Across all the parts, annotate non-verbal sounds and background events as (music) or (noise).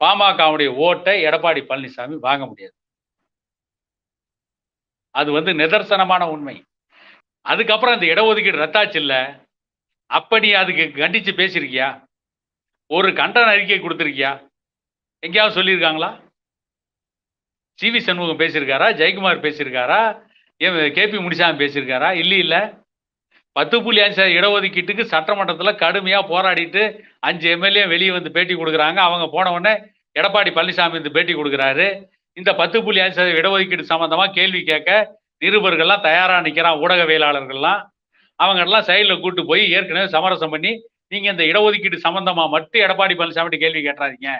பாமகவுடைய ஓட்டை எடப்பாடி பழனிசாமி வாங்க முடியாது. அது வந்து நிதர்சனமான உண்மை. அதுக்கப்புறம் அந்த இடஒதுக்கீடு ரத்தாச்சு இல்லை. அப்ப நீ அதுக்கு கண்டிச்சு பேசியிருக்கியா ஒரு கண்டன அறிக்கை கொடுத்துருக்கியா? எங்கேயாவது சொல்லியிருக்காங்களா? சி வி சண்முகம் பேசியிருக்காரா? ஜெயக்குமார் பேசியிருக்காரா? கே பி முனிசாமி பேசியிருக்காரா? இல்லை இல்லை. பத்து புள்ளி அஞ்சு இடஒதுக்கீட்டுக்கு சட்டமன்றத்தில் கடுமையாக போராடிட்டு அஞ்சு எம்எல்ஏ வெளியே வந்து பேட்டி கொடுக்குறாங்க. அவங்க போன உடனே எடப்பாடி பழனிசாமி வந்து பேட்டி கொடுக்குறாரு. இந்த பத்து புள்ளி அஞ்சு சதவீத இடஒதுக்கீடு சம்மந்தமாக கேள்வி கேட்க நிருபர்கள்லாம் தயாராக நிற்கிறான் ஊடகவியலாளர்கள்லாம். அவங்கெல்லாம் சைடில் கூட்டு போய் ஏற்கனவே சமரசம் பண்ணி நீங்கள் இந்த இடஒதுக்கீடு சம்மந்தமாக மட்டும் எடப்பாடி பழனிசாமி கேள்வி கேட்டுறாதீங்க.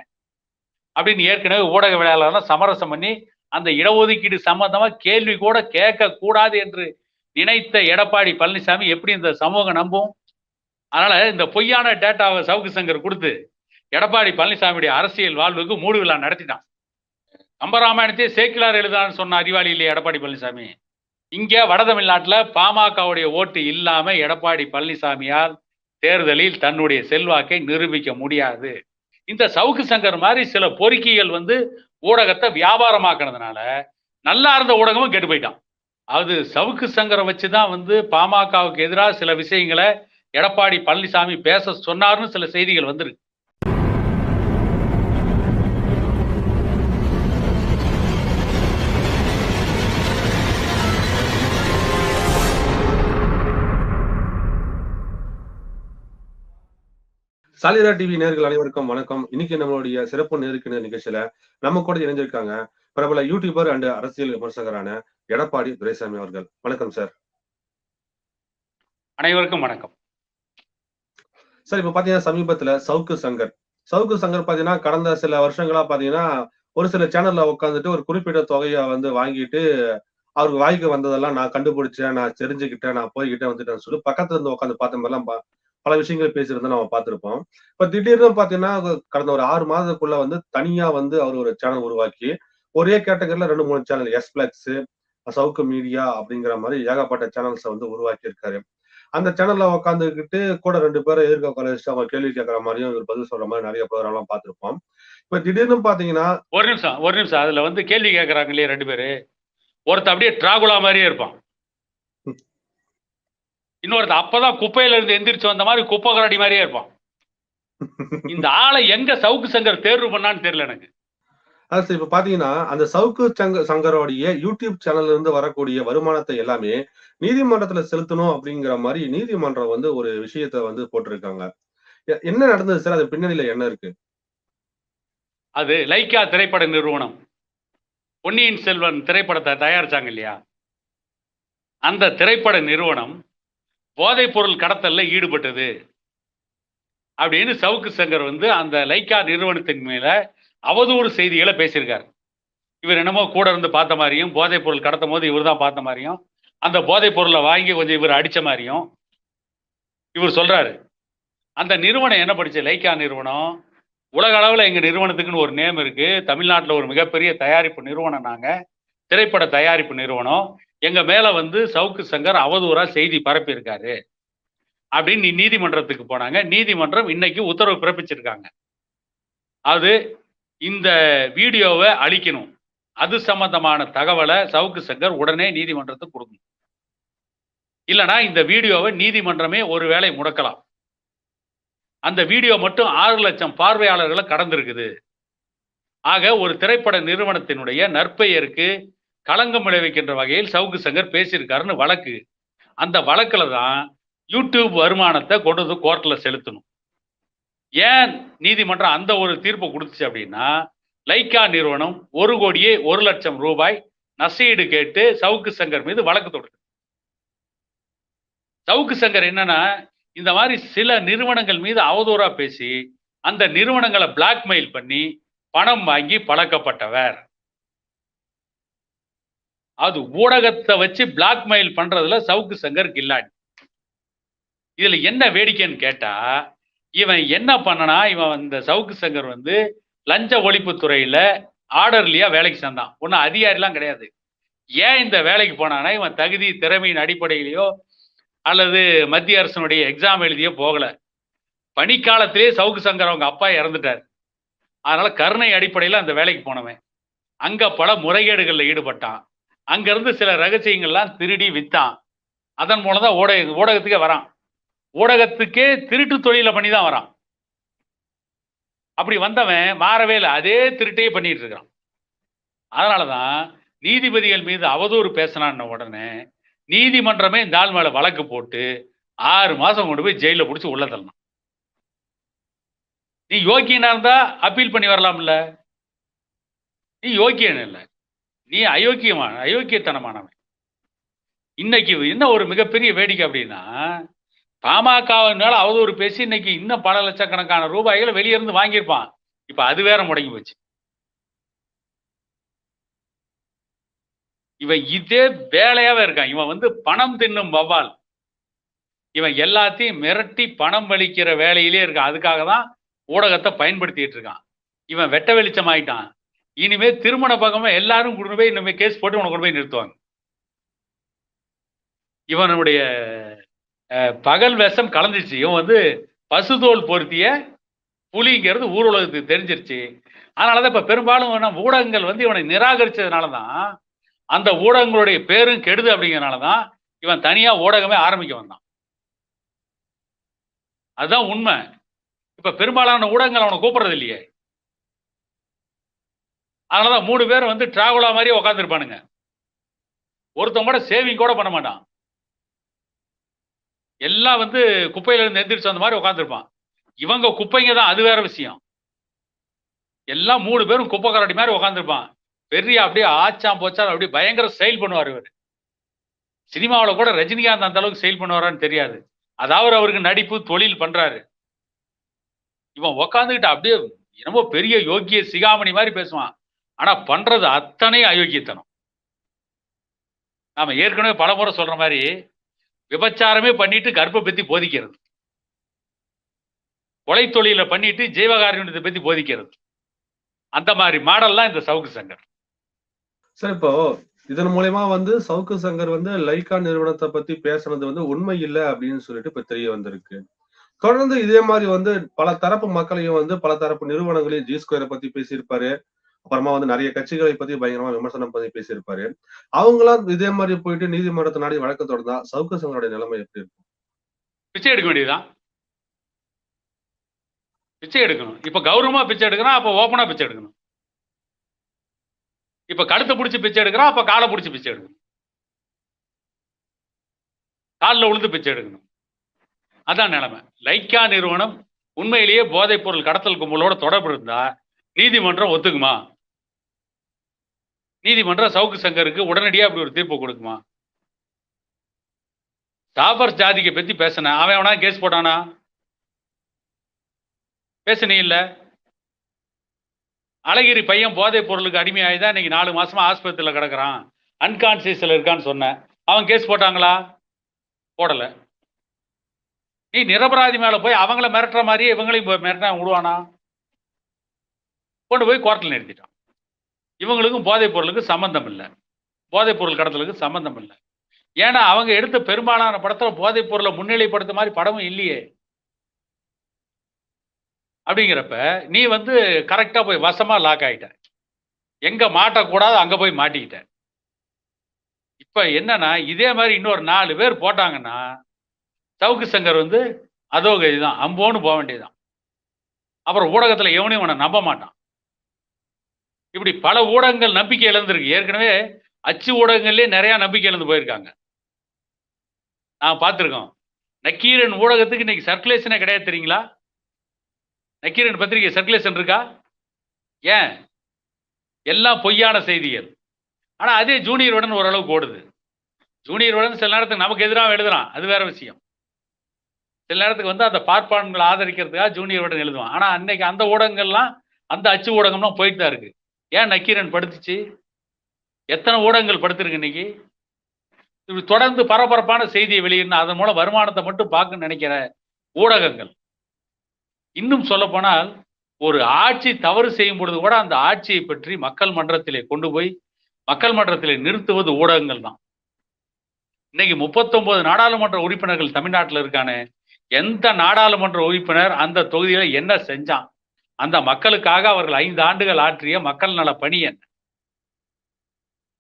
அப்படின்னு ஏற்கனவே ஊடகவியலாளர்லாம் சமரசம் பண்ணி அந்த இடஒதுக்கீடு சம்மந்தமாக கேள்வி கூட கேட்கக்கூடாது என்று நினைத்த எடப்பாடி பழனிசாமி எப்படி இந்த சமூகம் நம்பும்? அதனால இந்த பொய்யான டேட்டாவை சவுக்கு சங்கர் கொடுத்து எடப்பாடி பழனிசாமியுடைய அரசியல் வாழ்வுக்கு மூடு விழா நடத்திட்டான் கம்பராமாயணத்தையே சேக்கிலார் எழுதான்னு சொன்ன அறிவாளி இல்லையா எடப்பாடி பழனிசாமி? இங்க வடதமிழ்நாட்டில் பாமகவுடைய ஓட்டு இல்லாம எடப்பாடி பழனிசாமியால் தேர்தலில் தன்னுடைய செல்வாக்கை நிரூபிக்க முடியாது. இந்த சவுக்கு சங்கர் மாதிரி சில பொறுக்கிகள் வந்து ஊடகத்தை வியாபாரமாக்குனதுனால நல்லா இருந்த ஊடகமும் கெட்டு போயிட்டான். அது சவுக்கு சங்கரை வச்சு தான் வந்து பாமகவுக்கு எதிராக சில விஷயங்களை எடப்பாடி பழனிசாமி பேச சொன்னார்னு சில செய்திகள் வந்திருக்கு. சாலிதா டிவி நேர்கள் அனைவருக்கும் வணக்கம். இன்னைக்கு நம்மளுடைய சிறப்பு நேருக்கு நிகழ்ச்சியில நம்ம கூட இணைஞ்சிருக்காங்க. பிரபல யூடியூபர் அண்ட் அரசியல் விமர்சகரான எடப்பாடி துரைசாமி அவர்கள். வணக்கம் சார் அனைவருக்கும் வணக்கம். சார் இப்ப பாத்தீங்கன்னா சமீபத்துல சவுக்கு சங்கர். சவுக்கு சங்கர் பாத்தீங்கன்னா கடந்த சில வருஷங்களா பாத்தீங்கன்னா ஒரு சில சேனல்ல உட்காந்துட்டு ஒரு குறிப்பிட்ட தொகையை வந்து வாங்கிட்டு அவருக்கு வாய்க்கு வந்ததெல்லாம் நான் கண்டுபிடிச்சேன் நான் தெரிஞ்சுக்கிட்டேன் நான் போய்கிட்டே வந்துட்டேன்னு சொல்லி பக்கத்துல இருந்து உட்காந்து பார்த்த மாதிரிலாம் பல விஷயங்கள் பேசுறத நம்ம பார்த்திருப்போம். இப்ப திடீர்னு பாத்தீங்கன்னா கடந்த ஒரு ஆறு மாதத்துக்குள்ள வந்து தனியா வந்து அவர் ஒரு சேனல் உருவாக்கி ஒரே கேட்டகரியில ரெண்டு மூணு சேனல் எஸ் பிளக்ஸ் சவுக்கு மீடியா அப்படிங்கிற மாதிரி ஏகப்பட்ட சேனல்ஸை வந்து உருவாக்கி இருக்காரு அந்த சேனல்ல உட்காந்துக்கிட்டு கூட ரெண்டு பேரை எதிர்க்க உட்கார வச்சுட்டு அவங்க கேள்வி கேட்கற மாதிரியும் இவர் பதில் சொல்ற மாதிரி நிறைய ப்ரோக்ராம் எல்லாம் பார்த்திருப்போம். இப்ப திடீர்னு பாத்தீங்கன்னா ஒரு நிமிஷம் ஒரு நிமிஷம். அதுல வந்து கேள்வி கேட்கறாங்க இல்லையா ரெண்டு பேரு? ஒருத்தன் அப்படியே டிராகுலா மாதிரியே இருப்பான். இன்னொருத்தன் அப்பதான் குப்பையில இருந்து எந்திரிச்சு வந்த மாதிரி குப்பை கராடி மாதிரியே இருப்பான். இந்த ஆளை எங்க சவுக்கு சங்கர் தேர்வு பண்ணான்னு தெரியல எனக்கு. அது இப்ப பாத்தீங்கன்னா அந்த சவுக்கு சங்க சங்கரோடைய யூடியூப் சேனல்ல இருந்து வரக்கூடிய வருமானத்தை எல்லாமே நீதிமன்றத்துல செலுத்தணும் அப்படிங்கிற மாதிரி நீதிமன்றம் வந்து ஒரு விஷயத்த வந்து போட்டிருக்காங்க. என்ன நடந்தது சார்? அது பின்னணியில என்ன இருக்கு? அது லைக்கா திரைப்பட நிறுவனம். பொன்னியின் செல்வன் திரைப்படத்தை தயாரிச்சாங்க இல்லையா? அந்த திரைப்பட நிறுவனம் போதைப் பொருள் கடத்தல்ல ஈடுபட்டது. அப்படின்னு சவுக்கு சங்கர் வந்து அந்த லைக்கா நிறுவனத்தின் மேல அவதூறு செய்திகளை பேசியிருக்காரு. இவர் என்னமோ கூட இருந்து பார்த்த மாதிரியும் போதைப் பொருள் கடத்தும் போது இவர் தான் பார்த்த மாதிரியும் அந்த போதைப் பொருளை வாங்கி கொஞ்சம் இவர் அடித்த மாதிரியும் இவர் சொல்றாரு. அந்த நிறுவனம் என்ன படிச்சு? லைக்கா நிறுவனம். உலக அளவில் எங்கள் நிறுவனத்துக்குன்னு ஒரு நேம் இருக்கு. தமிழ்நாட்டில் ஒரு மிகப்பெரிய தயாரிப்பு நிறுவனம் நாங்கள் திரைப்பட தயாரிப்பு நிறுவனம். எங்க மேல வந்து சவுக்கு சங்கர் அவதூறா செய்தி பரப்பியிருக்காரு. அப்படின்னு நீதிமன்றத்துக்கு போனாங்க. நீதிமன்றம் இன்னைக்கு உத்தரவு பிறப்பிச்சிருக்காங்க. அது இந்த வீடியோவை அழிக்கணும் அது சம்பந்தமான தகவலை சவுக்கு சங்கர் உடனே நீதிமன்றத்துக்கு கொடுக்கணும். இல்லைனா இந்த வீடியோவை நீதிமன்றமே ஒருவேளை முடக்கலாம். அந்த வீடியோ மட்டும் ஆறு லட்சம் பார்வையாளர்களை கடந்திருக்குது. ஆக ஒரு திரைப்பட நிறுவனத்தினுடைய நற்பெயருக்கு களங்கம் விளைவிக்கின்ற வகையில் சவுக்கு சங்கர் பேசியிருக்காருன்னு வழக்கு. அந்த வழக்கில் தான் யூடியூப் வருமானத்தை கொண்டு வந்து கோர்ட்டில் செலுத்தணும். ஏன் நீதிமன்றம் அந்த ஒரு தீர்ப்பு கொடுத்துச்சு அப்படின்னா லைக்கா நிறுவனம் ஒரு கோடியே ஒரு லட்சம் ரூபாய் நசீடு கேட்டு சவுக்கு சங்கர் மீது வழக்கு தொடுத்து சவுக்கு சங்கர் என்னன்னா இந்த மாதிரி சில நிறுவனங்கள் மீது அவதூறா பேசி அந்த நிறுவனங்களை பிளாக்மெயில் பண்ணி பணம் வாங்கி பழக்கப்பட்டவர். அது ஊடகத்தை வச்சு பிளாக்மெயில் பண்றதுல சவுக்கு சங்கர் கில்லாடி இதுல என்ன வேடிக்கைன்னு கேட்டா இவன் என்ன பண்ணனா இவன் இந்த சவுக்கு சங்கர் வந்து லஞ்ச ஒழிப்புத்துறையில ஆர்டர்லியா வேலைக்கு சேர்ந்தான். ஒன்றும் அதிகாரிலாம் கிடையாது. ஏன் இந்த வேலைக்கு போனானா இவன் தகுதி திறமையின் அடிப்படையிலையோ அல்லது மத்திய அரசனுடைய எக்ஸாம் எழுதியோ போகல. பணிக்காலத்திலே சவுக்கு சங்கர் அவங்க அப்பா இறந்துட்டார். அதனால கருணை அடிப்படையில் அந்த வேலைக்கு போனவன். அங்க பல முறைகேடுகளில் ஈடுபட்டான். அங்கிருந்து சில ரகசியங்கள்லாம் திருடி வித்தான். அதன் மூலம் தான் ஊடக ஊடகத்துக்கே வரான். ஊடகத்துக்கே திருட்டு தொழிலை பண்ணி தான் வரான். அப்படி வந்தவன் மாறவே இல்லை. அதே திருட்டையே பண்ணிட்டு இருக்கிறான். அதனால தான் நீதிபதிகள் மீது அவதூறு பேசினான்ன உடனே நீதிமன்றமே இந்த ஆள் மேல வழக்கு போட்டு ஆறு மாசம் கொண்டு போய் ஜெயில பிடிச்சி உள்ள தள்ளணும் நீ யோக்கியனா இருந்தா அப்பீல் பண்ணி வரலாம்ல. நீ யோக்கியன் இல்லை. நீ அயோக்கியமான அயோக்கியத்தனமானவன். இன்னைக்கு என்ன ஒரு மிகப்பெரிய வேடிக்கை அப்படின்னா பாமகவின் மேல அவதூறு பேசி இன்னைக்கு இன்னும் பல லட்சக்கணக்கான ரூபாய்களை வெளியே இருந்து வாங்கியிருப்பான். இப்ப அது வேற முடங்கி போச்சு. இவன் இதே வேலையாவே இருக்கான். இவன் வந்து பணம் தின்னும் வவ்வால். இவன் எல்லாத்தையும் மிரட்டி பணம் வலிக்கிற வேலையிலே இருக்கான். அதுக்காக தான் ஊடகத்தை பயன்படுத்திட்டு இருக்கான். இவன் வெட்ட வெளிச்சம் ஆயிட்டான் இனிமே திருமண பக்கமா எல்லாரும் கொண்டு போய் இனிமே கேஸ் போட்டு உனக்கு கொண்டு போய் நிறுத்துவாங்க. இவனுடைய பகல் விஷம் கலந்துச்சு. இவன் வந்து பசுதோல் பொருத்திய புலிங்கிறது ஊர் உலகத்துக்கு தெரிஞ்சிருச்சு. அதனாலதான் இப்ப பெரும்பாலும் ஊடகங்கள் வந்து இவனை நிராகரிச்சதுனால தான் அந்த ஊடகங்களுடைய பேரும் கெடுது அப்படிங்கறதுனால தான் இவன் தனியா ஊடகமே ஆரம்பிக்க வந்தான். அதுதான் உண்மை. இப்ப பெரும்பாலான ஊடகங்கள் அவனை கூப்பிடுறது இல்லையே. அதனாலதான் மூணு பேர் வந்து டிராவலா மாதிரியே உட்காந்துருப்பானுங்க ஒருத்தன் கூட சேவிங் கூட பண்ண மாட்டான். எல்லாம் வந்து குப்பையில இருந்து எந்திரிச்சு அந்த மாதிரி உட்காந்துருப்பான் இவங்க குப்பைங்க தான் அது வேற விஷயம். எல்லாம் மூணு பேரும் குப்பை கரடி மாதிரி உட்காந்துருப்பான் பெரிய அப்படியே ஆச்சாம் போச்சாம் அப்படியே பயங்கர செயல் பண்ணுவார் இவர். சினிமாவில் கூட ரஜினிகாந்த் அந்த அளவுக்கு செயல் பண்ணுவாரான்னு தெரியாது. அதாவது அவருக்கு நடிப்பு தொழில் பண்றாரு. இவன் உக்காந்துக்கிட்டு அப்படியே என்னமோ பெரிய யோக்கிய சிகாமணி மாதிரி பேசுவான். ஆனா பண்றது அத்தனை அயோக்கியத்தனம். நாம ஏற்கனவே பலமுறை சொல்ற மாதிரி விபச்சாரமே பண்ணிட்டு கர்ப்பப்பத்தி போதிக்கிறது. கொலை தொழில பண்ணிட்டு ஜீவகாருண்யத்தை பத்தி போதிக்கிறது. அந்த மாதிரி மாடல்லாம் இந்த சவுக்கு சங்கர். சார் இப்போ இதன் மூலயமா வந்து சவுக்கு சங்கர் வந்து லைகா நிறுவனத்தை பத்தி பேசுனது வந்து உண்மை இல்லை அப்படின்னு சொல்லிட்டு இப்ப தெரிய வந்திருக்கு. தொடர்ந்து இதே மாதிரி வந்து பல தரப்பு மக்களையும் வந்து பல தரப்பு நிறுவனங்களையும் ஜி ஸ்கொயரை பத்தி பேசியிருப்பாரு. அப்புறமா வந்து நிறைய கட்சிகளை பத்தி பயங்கரமா விமர்சனம் பண்ணி பேசியிருப்பாரு. அவங்களாம் இதே மாதிரி போயிட்டு நீதிமன்றத்தை நாடி வழக்கு தொடர்ந்தா சவுக்கு நிலைமை எப்படி இருக்கும்? பிச்சை எடுக்க வேண்டியதுதான். பிச்சை எடுக்கணும். இப்ப கௌரவமா பிச்சை எடுக்கிறான் அப்ப ஓப்பனா பிச்சை எடுக்கணும். இப்ப கழுத்தை பிடிச்சி பிச்சை எடுக்கிறான் அப்ப காலை பிடிச்சி பிச்சை எடுக்கணும். காலில் உளுந்து பிச்சை எடுக்கணும். அதான் நிலைமை. லைக்கா நிறுவனம் உண்மையிலேயே போதைப் பொருள் கடத்தல் கும்பலோட தொடர்பு இருந்தா நீதிமன்றம் ஒத்துக்குமா? நீதிமன்றம் சவுக்கு சங்கருக்கு உடனடியாக அப்படி ஒரு தீர்ப்பு கொடுக்குமா? ஜாஃபர் ஜாதிக்கை பற்றி பேசினேன் அவன் அவனா கேஸ் போட்டானா? பேசுனே இல்லை. அழகிரி பையன் போதைப் பொருளுக்கு அடிமையாகி தான் இன்னைக்கு நாலு மாசமா ஆஸ்பத்திரியில் கிடக்குறான். அன்கான்சியஸில் இருக்கான்னு சொன்னேன் அவன் கேஸ் போட்டாங்களா? போடலை. நீ நிரபராதி மேலே போய் அவங்கள மிரட்டுற மாதிரியே இவங்களையும் போய் விடுவானா? கொண்டு போய் கோர்ட்டில் நிறுத்திட்டான். இவங்களுக்கும் போதைப் பொருளுக்கு சம்மந்தம் இல்லை. போதைப் பொருள் கடத்தலுக்கு சம்மந்தம் இல்லை. ஏன்னா அவங்க எடுத்த பெரும்பாலான படத்தில் போதைப் பொருளை முன்னிலைப்படுத்த மாதிரி படமும் இல்லையே. அப்படிங்கிறப்ப நீ வந்து கரெக்டாக போய் வசமாக லாக் ஆயிட்ட. எங்கே மாட்டக்கூடாது அங்கே போய் மாட்டிக்கிட்ட. இப்போ என்னன்னா இதே மாதிரி இன்னொரு நாலு பேர் போட்டாங்கன்னா சவுக்கு சங்கர் வந்து அதோ இதுதான் அம்போன்னு போக வேண்டியதுதான். அப்புறம் ஊடகத்தில் எவனையும் உன்னை நம்ப மாட்டான். இப்படி பல ஊடகங்கள் நம்பிக்கை இழந்திருக்கு. ஏற்கனவே அச்சு ஊடகங்கள்லேயே நிறையா நம்பிக்கை இழந்து போயிருக்காங்க. நான் பார்த்துருக்கோம். நக்கீரன் ஊடகத்துக்கு இன்னைக்கு சர்க்குலேஷனே கிடையாது தெரியுங்களா? நக்கீரன் பத்திரிகை சர்க்குலேஷன் இருக்கா? ஏன்? எல்லாம் பொய்யான செய்திகள். ஆனால் அதே ஜூனியர் உடன் ஓரளவுக்கு ஓடுது. ஜூனியர் உடன் சில நேரத்துக்கு நமக்கு எதிராக எழுதுறான். அது வேற விஷயம். சில நேரத்துக்கு வந்து அந்த பார்ப்பான்களை ஆதரிக்கிறதுக்காக ஜூனியர் உடன் எழுதுவான். ஆனால் அன்னைக்கு அந்த ஊடகங்கள்லாம் அந்த அச்சு ஊடகம்லாம் போயிட்டு தான் இருக்கு. ஏன் நக்கீரன் படுத்துச்சு? எத்தனை ஊடகங்கள் படுத்திருக்கு இன்னைக்கு? இப்படி தொடர்ந்து பரபரப்பான செய்தியை வெளியிடணும் அதன் மூலம் வருமானத்தை மட்டும் பார்க்க நினைக்கிற ஊடகங்கள். இன்னும் சொல்ல போனால் ஒரு ஆட்சி தவறு செய்யும் பொழுது கூட அந்த ஆட்சியை பற்றி மக்கள் மன்றத்திலே கொண்டு போய் மக்கள் மன்றத்திலே நிறுத்துவது ஊடகங்கள் தான். இன்னைக்கு முப்பத்தொன்பது நாடாளுமன்ற உறுப்பினர்கள் தமிழ்நாட்டில் இருக்கானே எந்த நாடாளுமன்ற உறுப்பினர் அந்த தொகுதியில என்ன செஞ்சான்? அந்த மக்களுக்காக அவர்கள் ஐந்து ஆண்டுகள் ஆற்றிய மக்கள் நல பணி என்ன?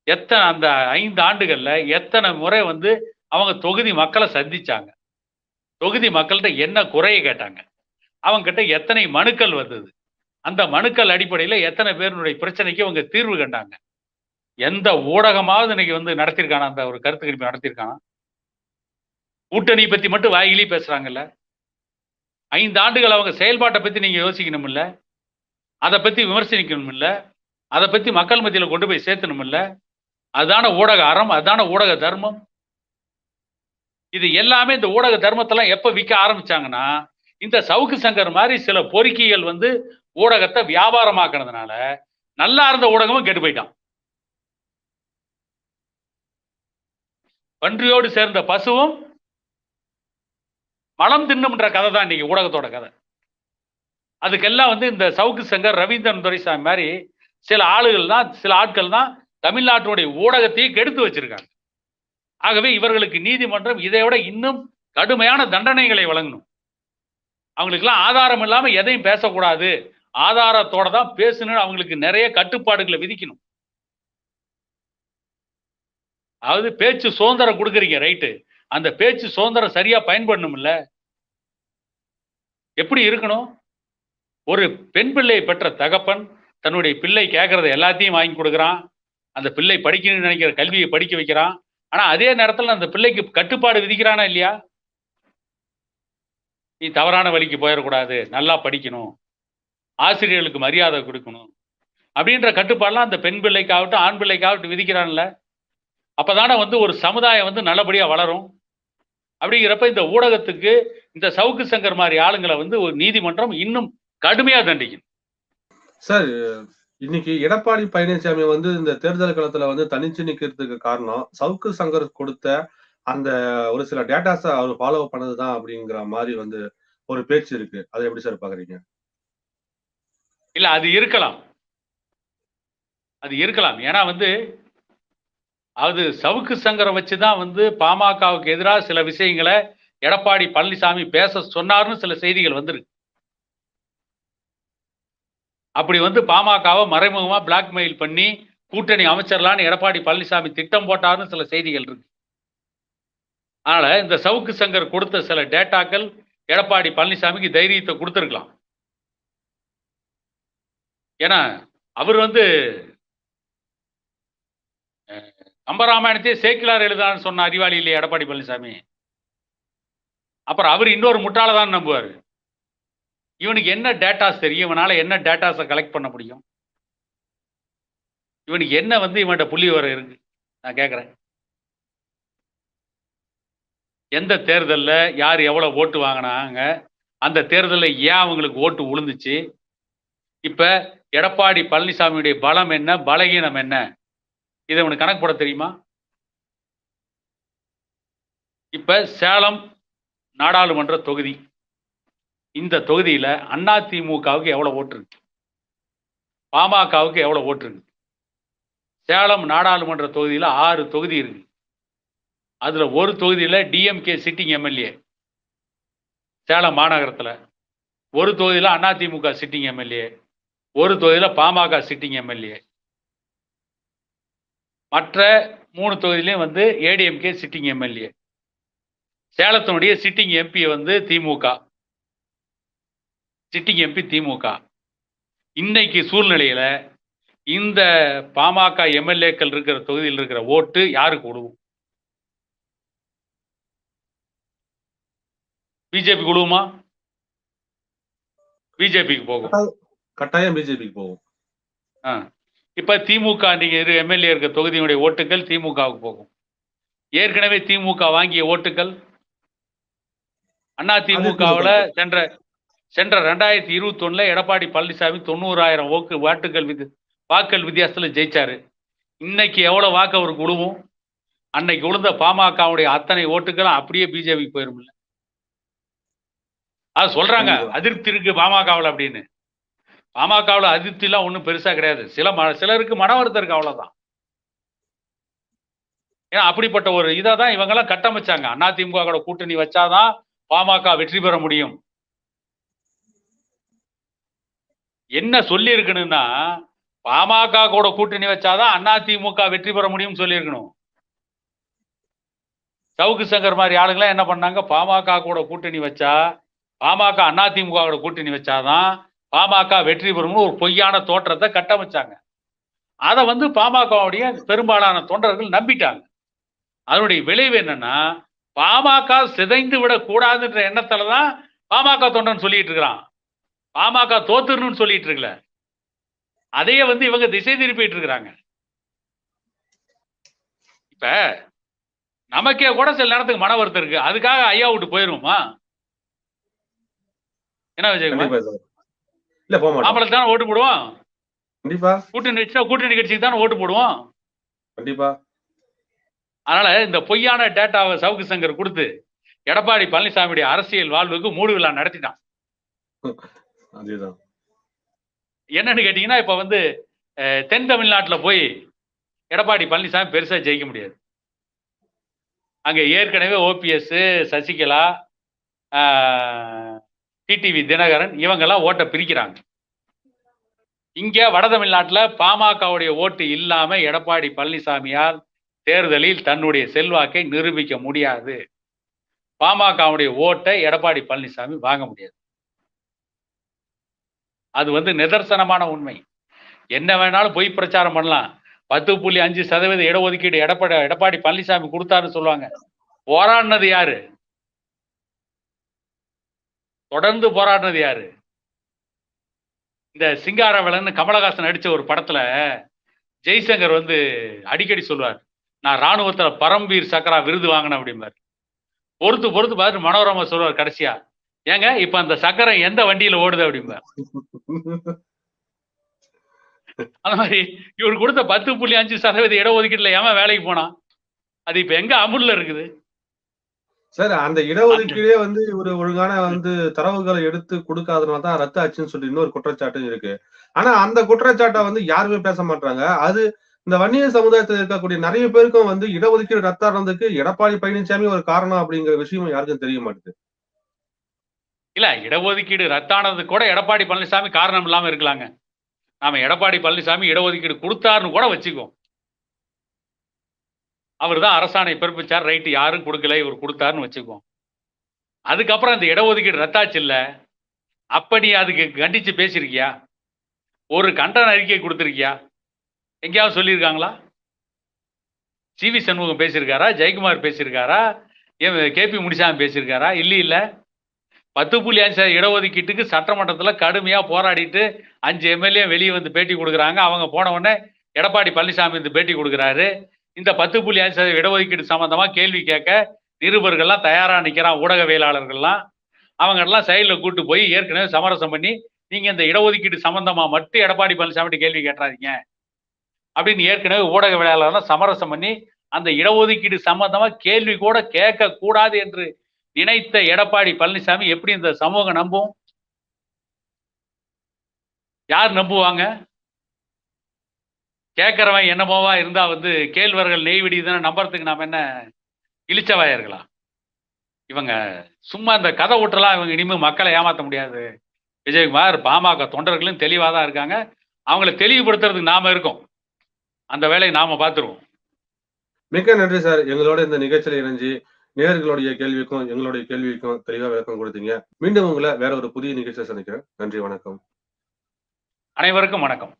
எத்தனை அந்த ஐந்து ஆண்டுகள்ல எத்தனை முறை வந்து அவங்க தொகுதி மக்களை சந்திச்சாங்க? தொகுதி மக்கள்கிட்ட என்ன குறைய கேட்டாங்க? அவங்க கிட்ட எத்தனை மனுக்கள் வந்தது? அந்த மனுக்கள் அடிப்படையில எத்தனை பேருடைய பிரச்சனைக்கு அவங்க தீர்வு கண்டாங்க? எந்த ஊடகமாவது இன்னைக்கு வந்து நடத்திருக்கானா அந்த ஒரு கருத்து கணிப்பு நடத்திருக்கானா கூட்டணி பத்தி மட்டும் வாயிலே பேசுறாங்கல்ல. ஐந்து ஆண்டுகள் அவங்க செயல்பாட்டை பற்றி நீங்கள் யோசிக்கணும் இல்லை அதை பற்றி விமர்சனிக்கணும் இல்லை அதை பற்றி மக்கள் மத்தியில் கொண்டு போய் சேர்த்தணும் இல்லை அதான ஊடக அறம் அதான ஊடக தர்மம். இது எல்லாமே இந்த ஊடக தர்மத்தெல்லாம் எப்போ விற்க ஆரம்பிச்சாங்கன்னா இந்த சவுக்கு சங்கர் மாதிரி சில பொறுக்கிகள் வந்து ஊடகத்தை வியாபாரமாக்குனதுனால நல்லா இருந்த ஊடகமும் கெட்டு போயிட்டான். பன்றியோடு சேர்ந்த பசுவும் மலம் தின்னும்ன்ற கதை தான் இன்னைக்கு ஊடகத்தோட கதை. அதுக்கெல்லாம் வந்து இந்த சவுக்கு சங்கர் ரவீந்திரன் துரைசாமி மாதிரி சில ஆளுகள் தான் சில ஆட்கள் தான் தமிழ்நாட்டுடைய ஊடகத்தையே கெடுத்து வச்சிருக்காங்க. ஆகவே இவர்களுக்கு நீதிமன்றம் இதை விட இன்னும் கடுமையான தண்டனைகளை வழங்கணும். அவங்களுக்கெல்லாம் ஆதாரம் இல்லாமல் எதையும் பேசக்கூடாது. ஆதாரத்தோட தான் பேசணும்னு அவங்களுக்கு நிறைய கட்டுப்பாடுகளை விதிக்கணும். அதாவது பேச்சு சுதந்திரம் கொடுக்குறீங்க ரைட்டு. அந்த பேச்சு சுதந்திரம் சரியா பயன்படணும்ல? எப்படி இருக்கணும்? ஒரு பெண் பிள்ளையை பெற்ற தகப்பன் தன்னுடைய பிள்ளை கேட்கறத எல்லாத்தையும் வாங்கி கொடுக்குறான். அந்த பிள்ளை படிக்கணும்னு நினைக்கிற கல்வியை படிக்க வைக்கிறான். ஆனா அதே நேரத்தில் அந்த பிள்ளைக்கு கட்டுப்பாடு விதிக்கிறானா இல்லையா? நீ தவறான வழிக்கு போயிடக்கூடாது. நல்லா படிக்கணும். ஆசிரியர்களுக்கு மரியாதை கொடுக்கணும். அப்படின்ற கட்டுப்பாடுலாம் அந்த பெண் பிள்ளைக்காகட்டும் ஆண் பிள்ளைக்காகட்டும் விதிக்கிறான்ல. அப்பதானே வந்து ஒரு சமுதாயம் வந்து நல்லபடியா வளரும். அப்படிங்கிறப்ப இந்த ஊடகத்துக்கு இந்த சவுக்கு சங்கர் மாதிரி ஆளுங்களை வந்து ஒரு நீதிமன்றம் இன்னும் கடுமையா தண்டிக்கணும். சார் இன்னைக்கு எடப்பாடி பழனிசாமி வந்து இந்த தேர்தல் களத்துல வந்து தனிச்சு நிக்கிறதுக்கு காரணம் சவுக்கு சங்கர் கொடுத்த அந்த ஒரு சில டேட்டாஸ அவர் ஃபாலோ பண்ணதுதான் அப்படிங்கிற மாதிரி வந்து ஒரு பேச்சு இருக்கு. அதை எப்படி சார் பாக்குறீங்க இல்ல அது இருக்கலாம். அது இருக்கலாம். ஏன்னா வந்து அது சவுக்கு சங்கரை வச்சுதான் வந்து பாமகவுக்கு எதிராக சில விஷயங்களை எடப்பாடி பழனிசாமி பேச சொன்னார்னு சில செய்திகள் வந்திருக்கு. அப்படி வந்து பாமகவை மறைமுகமா பிளாக்மெயில் பண்ணி கூட்டணி அமைச்சர்லான்னு எடப்பாடி பழனிசாமி திட்டம் போட்டார்னு சில செய்திகள் இருக்கு. அதனால இந்த சவுக்கு சங்கர் கொடுத்த சில டேட்டாக்கள் எடப்பாடி பழனிசாமிக்கு தைரியத்தை கொடுத்துருக்கலாம். ஏன்னா அவர் வந்து கம்பராமாயணத்தையே சேக்கிலார் எழுதான்னு சொன்ன அறிவாளி இல்லையா எடப்பாடி பழனிசாமி? அப்புறம் அவர் இன்னொரு முட்டாள தான் நம்புவார். இவனுக்கு என்ன டேட்டாஸ் தெரியும்? இவனால் என்ன டேட்டாஸை கலெக்ட் பண்ண முடியும்? இவனுக்கு என்ன வந்து இவன்கிட்ட புள்ளி வர இருக்கு? நான் கேட்குறேன் எந்த தேர்தலில் யார் எவ்வளோ ஓட்டு வாங்கினாங்க? அந்த தேர்தலில் ஏன் அவங்களுக்கு ஓட்டு உளுந்துச்சு? இப்போ எடப்பாடி பழனிசாமியுடைய பலம் என்ன? பலகீனம் என்ன? இதை உனக்கு கணக்கு போட தெரியுமா? இப்ப சேலம் நாடாளுமன்ற தொகுதி. இந்த தொகுதியில அதிமுகவுக்கு எவ்வளவு ஓட்டு இருக்கு? பாமகவுக்கு எவ்வளவு ஓட்டு இருக்கு? சேலம் நாடாளுமன்ற தொகுதியில ஆறு தொகுதி இருக்கு. அதுல ஒரு தொகுதியில டிஎம்கே சிட்டிங் எம்எல்ஏ சேலம் மாநகரத்துல. ஒரு தொகுதியில அதிமுக சிட்டிங் எம்எல்ஏ ஒரு தொகுதியில பாமக சிட்டிங் எம்எல்ஏ மற்ற மூணு தொகுதியிலையும் வந்து ஏடிஎம்கே சிட்டிங் எம்எல்ஏ சேலத்தினுடைய சிட்டிங் எம்பி வந்து திமுக. சிட்டிங் எம்பி திமுக. இன்னைக்கு சூழ்நிலையில இந்த பாமக எம்எல்ஏக்கள் இருக்கிற தொகுதியில் இருக்கிற ஓட்டு யாருக்கு விடுவோம் பிஜேபி விடுவோமா பிஜேபிக்கு போகும். கட்டாயம் பிஜேபிக்கு போகும். ஆ. இப்ப திமுக நீங்க இரு எம்எல்ஏ இருக்க தொகுதியினுடைய ஓட்டுகள் திமுகவுக்கு போகும். ஏற்கனவே திமுக வாங்கிய ஓட்டுகள் அண்ணா திமுகவுல சென்ற சென்ற ரெண்டாயிரத்தி இருபத்தி ஒண்ணுல எடப்பாடி பழனிசாமி தொண்ணூறாயிரம் ஓக்கு வாட்டுகள் விதி வாக்கள் வித்தியாசத்துல ஜெயிச்சாரு. இன்னைக்கு எவ்வளவு வாக்கு அவருக்கு விழுவும் அன்னைக்கு விழுந்த பாமகவுடைய அத்தனை ஓட்டுகளும் அப்படியே பிஜேபிக்கு போயிருமில்ல அது சொல்றாங்க. அதிருப்தி இருக்கு பாமகவுல அப்படின்னு. பாமகவுல அதிருப்தி எல்லாம் ஒன்றும் பெருசா கிடையாது. சில ம சிலருக்கு மன வருத்தம் இருக்கு அவ்வளவுதான். ஏன்னா அப்படிப்பட்ட ஒரு இதை தான் இவங்கெல்லாம் கட்டமைச்சாங்க. அதிமுக கூட்டணி வச்சாதான் பாமக வெற்றி பெற முடியும். என்ன சொல்லியிருக்கணும்னா பாமக கூட கூட்டணி வச்சாதான் அதிமுக வெற்றி பெற முடியும்னு சொல்லியிருக்கணும். சவுக்கு சங்கர் மாதிரி ஆளுங்களாம் என்ன பண்ணாங்க? பாமக கூட கூட்டணி வச்சா பாமக அதிமுக கூட கூட்டணி வச்சாதான் பாமக வெற்றி பெறும்னு ஒரு பொய்யான தோற்றத்தை கட்டமைச்சாங்க. அதை வந்து பாமகவுடைய பெரும்பாலான தொண்டர்கள் நம்பிட்டாங்க. அதனுடைய விளைவு என்னன்னா பாமக சிதைந்து விடக்கூடாதுன்ற எண்ணத்துல தான் பாமக தொண்டன் சொல்லிட்டு இருக்கிறான். பாமக தோத்துருன்னு சொல்லிட்டு இருக்கல. அதையே வந்து இவங்க திசை திருப்பிட்டு இருக்கிறாங்க. இப்ப நமக்கே கூட சில நேரத்துக்கு மன வருத்தம் இருக்கு. அதுக்காக ஐயா விட்டு போயிருவோமா? என்ன விஜயகுமார்? இல்ல போக மாட்டோம். மாம்பழத்துக்கு தானே ஓட்டு போடுவோம்? கண்டிப்பா. கூட்டணி வச்சுட்டா கூட்டணி கட்சிக்கு தானே ஓட்டு போடுவோம்? கண்டிப்பா. அதனால இந்த பொய்யான டேட்டாவை சவுக்கு சங்கர் கொடுத்து எடப்பாடி பழனிசாமியுடைய அரசியல் வாழ்வுக்கு மூடு விழா நடத்திட்டான். என்னன்னு கேட்டீங்கன்னா இப்ப வந்து தென் தமிழ்நாட்டுல போய் எடப்பாடி பழனிசாமி பெருசா ஜெயிக்க முடியாது. அங்க ஏற்கனவே ஓபிஎஸ் சசிகலா டிடிவி தினகரன் இவங்கெல்லாம் ஓட்டை பிரிக்கிறாங்க. இங்க வட தமிழ்நாட்டுல பாமகவுடைய ஓட்டு இல்லாம எடப்பாடி பழனிசாமியால் தேர்தலில் தன்னுடைய செல்வாக்கை நிரூபிக்க முடியாது. பாமகவுடைய ஓட்டை எடப்பாடி பழனிசாமி வாங்க முடியாது. அது வந்து நிதர்சனமான உண்மை. என்ன வேணாலும் பொய் பிரச்சாரம் பண்ணலாம். பத்து புள்ளி அஞ்சு சதவீத இடஒதுக்கீடு எடப்பாடி எடப்பாடி பழனிசாமி கொடுத்தாருன்னு சொல்லுவாங்க. போராடினது யாரு? தொடர்ந்து போராடினது யாரு? இந்த சிங்காரவேலன்னு கமலஹாசன் நடிச்ச ஒரு படத்துல ஜெய்சங்கர் வந்து அடிக்கடி சொல்லுவார் நான் ராணுவத்துல பரம்வீர் சக்கரா விருது வாங்கினேன் அப்படிம்பார். பொறுத்து பொறுத்து பார்த்து மனோரமா சொல்லுவார் கடைசியா. ஏங்க இப்ப அந்த சக்கரம் எந்த வண்டியில ஓடுது அப்படிம்பார். (laughs) அந்த மாதிரி இவர் கொடுத்த பத்து புள்ளி அஞ்சு சதவீத இடஒதுக்கீட்டுல ஏன் வேலைக்கு போனான்? அது இப்ப எங்க அமுல்ல இருக்குது? சார் அந்த இடஒதுக்கீடே வந்து ஒரு ஒழுங்கான வந்து தரவுகளை எடுத்து கொடுக்காதனால தான் ரத்து ஆச்சுன்னு சொல்லி இன்னொரு குற்றச்சாட்டும் இருக்கு. ஆனா அந்த குற்றச்சாட்டை வந்து யாருமே பேச மாட்டாங்க அது இந்த வன்னியர் சமுதாயத்தில் இருக்கக்கூடிய நிறைய பேருக்கும் வந்து இடஒதுக்கீடு ரத்தாடுறதுக்கு எடப்பாடி பழனிசாமி ஒரு காரணம் அப்படிங்கிற விஷயம் யாருக்கும் தெரிய மாட்டேது. இல்ல இடஒதுக்கீடு ரத்தானது கூட எடப்பாடி பழனிசாமி காரணம் இல்லாம இருக்கலாங்க. நாம எடப்பாடி பழனிசாமி இடஒதுக்கீடு கொடுத்தாருன்னு கூட வச்சுக்குவோம். அவர் தான் அரசாணை பிறப்பிச்சார் ரைட்டு யாரும் கொடுக்கல இவர் கொடுத்தாருன்னு வச்சுக்குவோம் அதுக்கப்புறம் அந்த இடஒதுக்கீடு ரத்தாச்சு இல்லை அப்ப நீ அதுக்கு கண்டிச்சு பேசியிருக்கியா? ஒரு கண்டன அறிக்கை கொடுத்துருக்கியா? எங்கேயாவது சொல்லியிருக்காங்களா? சி வி சண்முகம் பேசியிருக்காரா? ஜெயக்குமார் பேசியிருக்காரா? கே பி முனிசாமி பேசியிருக்காரா? இல்லை இல்லை. பத்து புள்ளி அஞ்சு இடஒதுக்கீட்டுக்கு சட்டமன்றத்தில் கடுமையாக போராடிட்டு அஞ்சு எம்எல்ஏ வெளியே வந்து பேட்டி கொடுக்குறாங்க. அவங்க போன உடனே எடப்பாடி பழனிசாமி வந்து பேட்டி கொடுக்குறாரு. இந்த பத்து புள்ளி அஞ்சு சதவீத இடஒதுக்கீடு சம்மந்தமாக கேள்வி கேட்க நிருபர்கள்லாம் தயாராக நிற்கிறான் ஊடகவியலாளர்கள்லாம். அவங்கெல்லாம் சைடில் கூட்டு போய் ஏற்கனவே சமரசம் பண்ணி நீங்கள் இந்த இடஒதுக்கீடு சம்மந்தமாக மட்டும் எடப்பாடி பழனிசாமி கேள்வி கேட்டாதீங்க அப்படின்னு ஏற்கனவே ஊடகவியலாளர்லாம் சமரசம் பண்ணி அந்த இடஒதுக்கீடு சம்பந்தமா கேள்வி கூட கேட்க கூடாது என்று நினைத்த எடப்பாடி பழனிசாமி எப்படி இந்த சமூகம் நம்பும்? யார் நம்புவாங்க? கேட்கறவன் என்னமோவா இருந்தா வந்து கேழ்வர்கள் நெய் விடியுதுன்னு நம்புறதுக்கு நாம என்ன இழிச்சவாயர்களா? இவங்க சும்மா இந்த கதை விட்டுலாம் இவங்க இனிமே மக்களை ஏமாத்த முடியாது. விஜயகுமார் பாமக தொண்டர்களும் தெளிவாக தான் இருக்காங்க. அவங்கள தெளிவுபடுத்துறதுக்கு நாம இருக்கோம். அந்த வேலையை நாம பார்த்துருவோம். மிக்க நன்றி சார். எங்களோட இந்த நிகழ்ச்சியில இணைஞ்சு நேர்களுடைய கேள்விக்கும் எங்களுடைய கேள்விக்கும் தெளிவா விளக்கம் கொடுத்தீங்க. மீண்டும் உங்களை வேற ஒரு புதிய நிகழ்ச்சியை சந்திக்கிறேன். நன்றி வணக்கம். அனைவருக்கும் வணக்கம்.